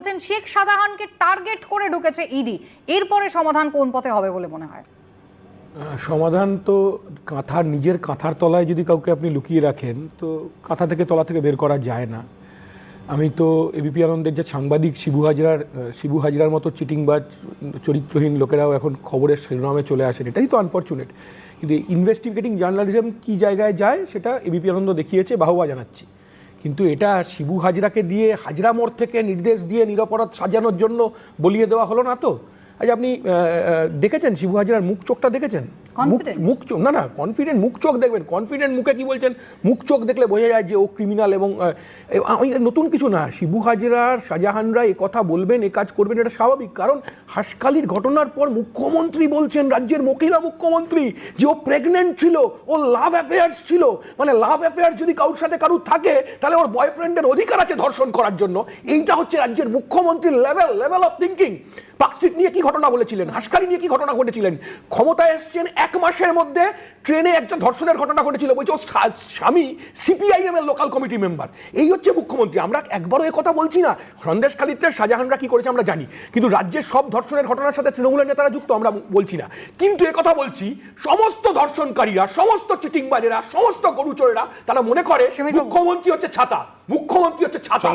বলছেন, শেখ শাহজাহানকে টার্গেট করে ঢুকেছে ইডি। এরপরে সমাধান কোন পথে হবে বলে মনে হয়? সমাধান তো কাঁথার, নিজের কাঁথার তলায় যদি কাউকে আপনি লুকিয়ে রাখেন, তো কাঁথা থেকে তলা থেকে বের করা যায় না। আমি তো এবিপি আনন্দের যে সাংবাদিক শিবু হাজরার শিবু হাজরার মতো চিটিং বা চরিত্রহীন লোকেরাও এখন খবরের শিরোনামে চলে আসেন। এটাই তো আনফর্চুনেট কিন্তু ইনভেস্টিগেটিং জার্নালিজম কি জায়গায় যায়, সেটা এবিপি আনন্দ দেখিয়েছে, বাহবা জানাচ্ছি। কিন্তু এটা শিবু হাজরাকে দিয়ে হাজরা মোড় থেকে নির্দেশ দিয়ে নিরপরাধ সাজানোর জন্য বলিয়ে দেওয়া হলো না তো? আজ আপনি আহ, আহ, দেখেছেন শিবু হাজরার মুখ চোখটা দেখেছেন? মুখ মুখ চোখ না না কনফিডেন্ট মুখ চোখ দেখবেন। কনফিডেন্ট মুখে কি বলছেন? মুখ চোখ দেখলে বোঝা যায় যে ও ক্রিমিনাল এবং নতুন কিছু না। শিবু হাজরার শাহজাহানরা এ কথা বলবেন এ কাজ করবেন এটা স্বাভাবিক। কারণ হাসকালির ঘটনার পর মুখ্যমন্ত্রী বলছেন রাজ্যের মহিলা মুখ্যমন্ত্রী যে ও প্রেগনেন্ট ছিল ও লাভ অ্যাফেয়ার্স ছিল। মানে লাভ অ্যাফেয়ার্স যদি কারোর সাথে কারোর থাকে তাহলে ওর বয়ফ্রেন্ডের অধিকার আছে ধর্ষণ করার জন্য। এইটা হচ্ছে রাজ্যের মুখ্যমন্ত্রীর level level of thinking Park Street নিয়ে কি ঘটনা বলেছিলেন? হাসকালি নিয়ে কি ঘটনা ঘটেছিলেন? ক্ষমতায় এসছেন এক মাসের মধ্যে ট্রেনে একটা ধর্ষণের ঘটনা ঘটেছিল বলছে ও স্বা- স্বামী সিপিআইএম এর লোকাল কমিটি মেম্বার এই হচ্ছে মুখ্যমন্ত্রী। আমরা একবারও এ কথা বলছি না। সন্দেশ সন্দেশখালিতে শাহজাহানরা কি করেছে আমরা জানি। কিন্তু রাজ্যের সব ধর্ষণের ঘটনার সাথে তৃণমূলের নেতারা যুক্ত আমরা বলছি না। কিন্তু এ কথা বলছি সমস্ত ধর্ষণকারীরা সমস্ত চিটিংবাজেরা সমস্ত গরুচোরেরা তারা মনে করে মুখ্যমন্ত্রী হচ্ছে ছাতা। মুখ্যমন্ত্রী হচ্ছে ছাতা।